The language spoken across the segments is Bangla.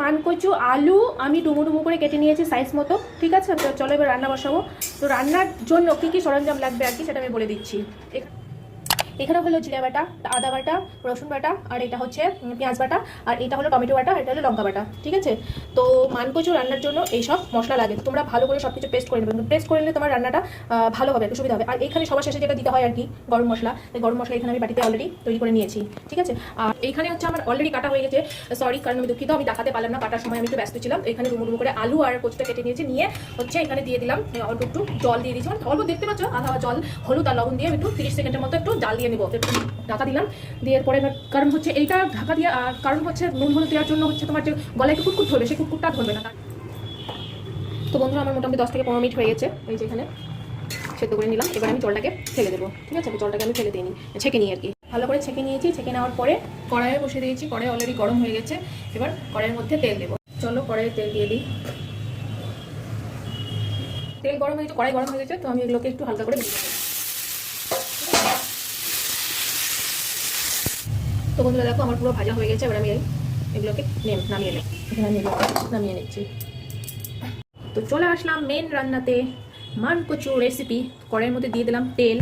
মানকচু, আলু আমি ডুমো ডুমো করে কেটে নিয়েছি সাইজ মতো, ঠিক আছে? চলো এবার রান্না বসাবো। তো রান্নার জন্য কী কী সরঞ্জাম লাগবে আর কি সেটা আমি বলে দিচ্ছি। এখানে হলো জিরা বাটা, আদা বাটা, রসুন বাটা, আর এটা হচ্ছে পেঁয়াজ বাটা, আর এটা হলো টমেটো বাটা এটা হলো লঙ্কা বাটা, ঠিক আছে? তো মানকচু রান্নার জন্য এইসব মশলা লাগে। তোমরা ভালো করে সব কিছু পেস্ট করে নেবে। পেস্ট করে নিলে তোমার রান্নাটা ভালো হবে, একটু সুবিধা হবে। আর এখানে সবার শেষে যেটা দিতে হয় আর কি, গরম মশলা গরম মশলা এখানে আমি বাটিতে অলরেডি তৈরি করে নিয়েছি, ঠিক আছে? আর এইখানে হচ্ছে আমার অলরেডি কাটা হয়ে গেছে সরি কারণ আমি দুঃখিত, আমি দেখাতে পারলাম না, কাটার সময় আমি একটু ব্যস্ত ছিলাম, এখানে ডুমো ডুমো করে আলু আর কচুটা কেটে নিয়েছি, নিয়ে হচ্ছে এখানে দিয়ে দিলাম অল্প একটু জল দিয়ে দিয়েছি মানে অল্প দেখতে পাচ্ছ আধা জল, হলুদ আর লবণ দিয়ে একটু তিরিশ সেকেন্ডের মতো একটু জাল দিয়ে নেব। ঢাকা দিলাম দিয়ে পরে এবার কারণ হচ্ছে এইটা ঢাকা দিয়ে, আর কারণ হচ্ছে নুন হলুদ দেওয়ার জন্য হচ্ছে তোমার যে গলায় একটু কুটকুট ধরবে সেই কুটকুটটা ধরবে না। তো বন্ধুরা, আমার মোটামুটি দশ থেকে পনেরো মিনিট হয়ে গেছে, এই যে এখানে সেদ্ধ করে নিলাম। এবার আমি জলটাকে ফেলে দেবো, ঠিক আছে? জলটাকে আমি ফেলে দিই ছেঁকে নিই আর কি। ভালো করে ছেঁকে নিয়েছি, ছেঁকে নেওয়ার পরে কড়াইয়ে বসে দিয়েছি, কড়াই অলরেডি গরম হয়ে গেছে। এবার কড়াইয়ের মধ্যে তেল দেবো। চলো কড়াইয়ে তেল দিয়ে দিই। তেল গরম হয়ে গেছে, কড়াই গরম হয়ে গেছে, তো আমি এগুলোকে একটু হালকা করে ভেজে তো বন্ধুরা দেখো, আমার পুরো ভাজা হয়ে গেছে, এবার আমি এগুলোকে নামিয়ে নেব। নামিয়ে নেব নামিয়ে নিচ্ছি। তো চলে আসলাম মেন রান্নাতে। মান কচু রেসিপি কড়াইয়ের মধ্যে দিয়ে দিলাম তেল।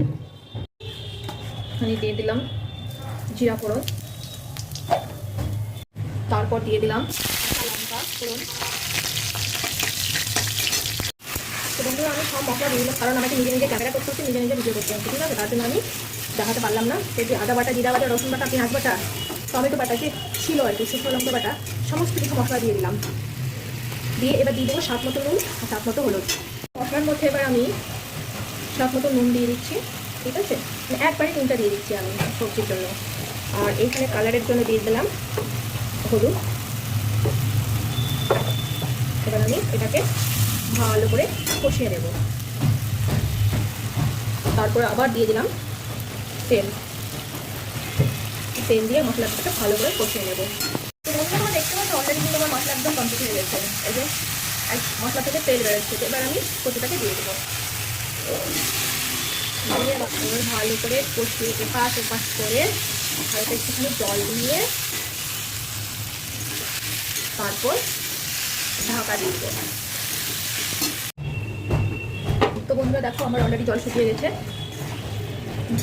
আমি দিয়ে দিলাম জিরা ফোড়ন। তারপর দিয়ে দিলাম লঙ্কা ফোড়ন তো বন্ধুরা, আমি সব মশলা দিয়ে কারণ আমাকে নিজে নিজে ক্যামেরা করতে হচ্ছে, নিজে নিজে ভিডিও করতে হচ্ছে, ঠিক আছে? তার জন্য আমি দেখাতে পারলাম না। এই যে আদা বাটা, জিরা বাটা, রসুন বাটা, পেঁয়াজ বাটা, টমেটো বাটা, যে ছিল আর কি, শুকনো লঙ্কা বাটা, সমস্ত কিছু মশলা দিয়ে দিলাম। দিয়ে এবার দিয়ে দেবো স্বাদ মতো নুন আর স্বাদ মতো হলুদ। মশলার মধ্যে এবার আমি স্বাদ মতো নুন দিয়ে দিচ্ছি, ঠিক আছে? মানে একবারে নুনটা দিয়ে দিচ্ছি আমি সবজির জন্য। আর এইখানে কালারের জন্য দিয়ে দিলাম হলুদ। এবার আমি এটাকে ভালো করে কষিয়ে নেব। তারপরে আবার দিয়ে দিলাম তেল। তেল দিয়ে মশলাটাকে ভালো করে কষিয়ে নেব। তো তোমরা দেখতে পাচ্ছ অলরেডি কিন্তু আমার মশলা একদম কমপ্লিট হয়ে গেছে। এই যে মশলা থেকে তেল বেরোচ্ছে। এবার আমি কচুটাকে দিয়ে দেবো। এবার ভালো করে কষিয়ে, এপাশ ওপাশ করে হালকা একটুখানি জল দিয়ে তারপর ঢাকা দিয়ে দেবো। বন্ধুরা, দেখো আমার অলরেডি জল শুকিয়ে গেছে।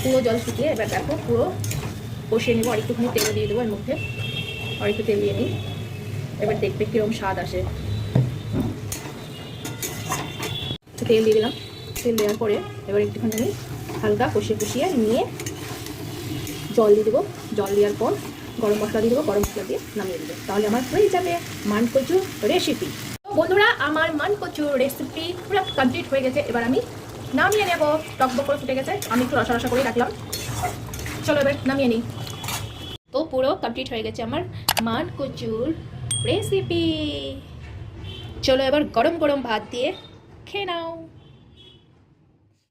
পুরো জল শুকিয়ে, এবার দেখো পুরো কষিয়ে নেব, আর একটুখানি তেল দিয়ে দেবো এর মধ্যে। আর একটু তেল দিয়ে নিই এবার দেখবে কীরকম স্বাদ আসে। তেল দিয়ে দিলাম। তেল দেওয়ার পরে এবার একটুখানি আমি হালকা কষিয়ে কষিয়ে নিয়ে জল দিয়ে দেবো। জল দেওয়ার পর গরম মশলা দিয়ে দেবো, গরম মশলা দিয়ে নামিয়ে দেবো। তাহলে আমার হয়ে যাবে মান কচু রেসিপি বন্ধুরা, আমার মান কচুর রেসিপি পুরো কমপ্লিট হয়ে গেছে। এবার আমি নামিয়ে নেব। টকবক করে ফুটে গেছে। আমি একটু রসা রসা করে রাখলাম। চলো এবার নামিয়ে নিই। তো পুরো কমপ্লিট হয়ে গেছে আমার মান কচুর রেসিপি চলো এবার গরম গরম ভাত দিয়ে খেয়ে নাও।